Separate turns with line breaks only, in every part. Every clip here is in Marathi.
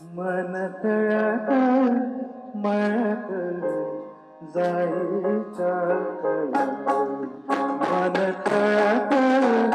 Manatara, Manatara, Zaita, Manatara.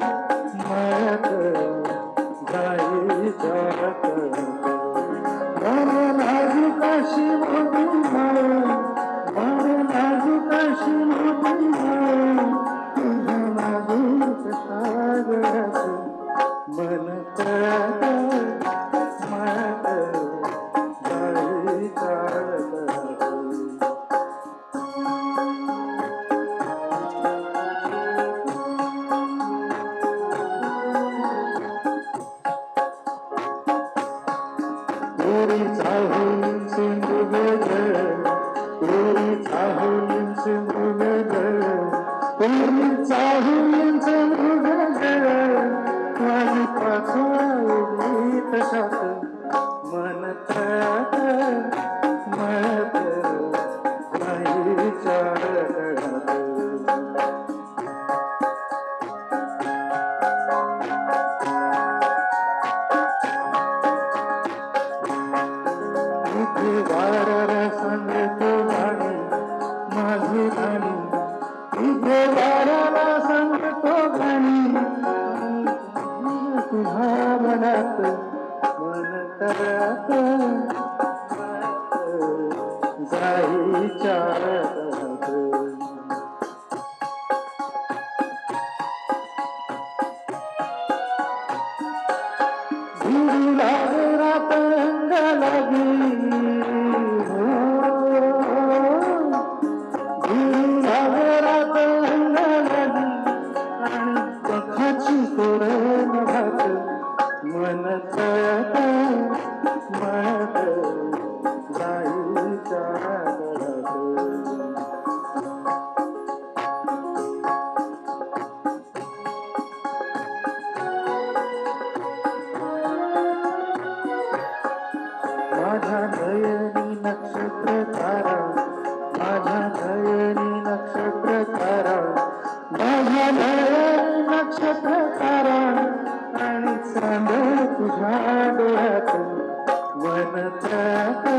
సాహులించు సాహులించు घराला सांगतो घाणी. तुझ्या मनात मन करत जाई रंग लागी. तुझ्या डोळ्यात मनचा